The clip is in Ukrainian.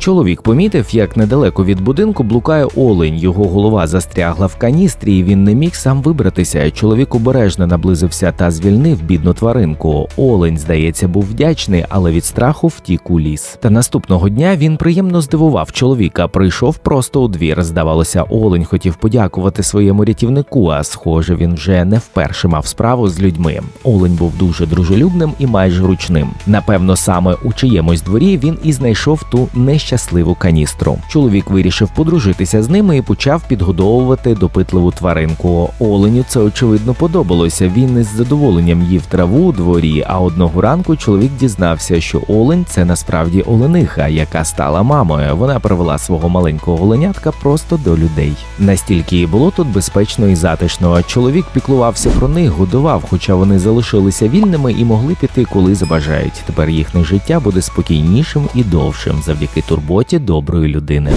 Чоловік помітив, як недалеко від будинку блукає олень. Його голова застрягла в каністрі, і він не міг сам вибратися. Чоловік обережно наблизився та звільнив бідну тваринку. Олень, здається, був вдячний, але від страху втік у ліс. Та наступного дня він приємно здивував чоловіка. Прийшов просто у двір. Здавалося, олень хотів подякувати своєму рятівнику. А схоже, він вже не вперше мав справу з людьми. Олень був дуже дружелюбним і майже ручним. Напевно, саме у чиємусь дворі він і знайшов ту нещасливу каністру. Чоловік вирішив подружитися з ними і почав підгодовувати допитливу тваринку. Оленю це очевидно подобалося. Він із задоволенням їв траву у дворі. А одного ранку чоловік дізнався, що олень це насправді олениха, яка стала мамою. Вона привела свого маленького оленятка просто до людей. Настільки їй було тут безпечно і затишно. Чоловік піклувався про них, годував, хоча вони залишилися вільними і могли піти, коли забажають. Тепер їхнє життя буде спокійнішим і довшим завдяки турботі доброї людини.